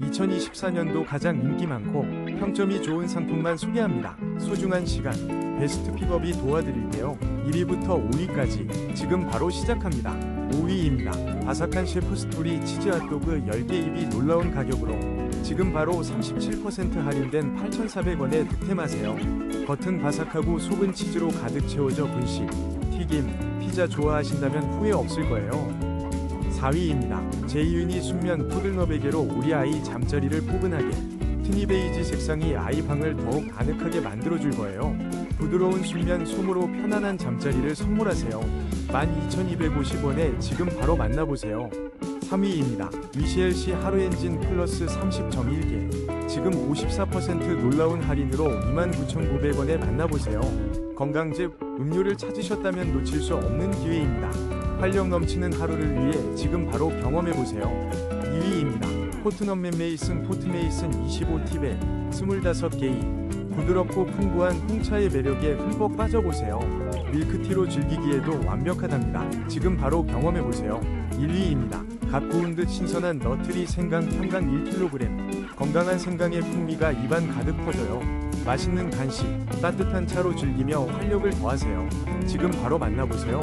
2024년도 가장 인기 많고 평점이 좋은 상품만 소개합니다. 소중한 시간, 베스트 픽업이 도와드릴게요. 1위부터 5위까지 지금 바로 시작합니다. 5위입니다. 바삭한 셰프 스토리 치즈 핫도그 10개 입이 놀라운 가격으로 지금 바로 37% 할인된 8,400원에 득템하세요. 겉은 바삭하고 속은 치즈로 가득 채워져 분식, 튀김, 피자 좋아하신다면 후회 없을 거예요. 4위입니다. 제이윤이 순면 푸들너 베개로 우리 아이 잠자리를 포근하게 티니 베이지 색상이 아이 방을 더욱 아늑하게 만들어줄 거예요. 부드러운 순면 솜으로 편안한 잠자리를 선물하세요. 12,250원에 지금 바로 만나보세요. 3위입니다. 위시엘시 하루 엔진 플러스 30.1개 지금 54% 놀라운 할인으로 29,900원에 만나보세요. 건강즙, 음료를 찾으셨다면 놓칠 수 없는 기회입니다. 활력 넘치는 하루를 위해 지금 바로 경험해보세요. 2위입니다. 포트넘 맨메이슨 포트메이슨 25팁에 25개의 부드럽고 풍부한 홍차의 매력에 흠뻑 빠져보세요. 밀크티로 즐기기에도 완벽하답니다. 지금 바로 경험해보세요. 1위입니다. 갓 구운 듯 신선한 너트리 생강 평강 1kg 건강한 생강의 풍미가 입안 가득 퍼져요. 맛있는 간식, 따뜻한 차로 즐기며 활력을 더하세요. 지금 바로 만나보세요.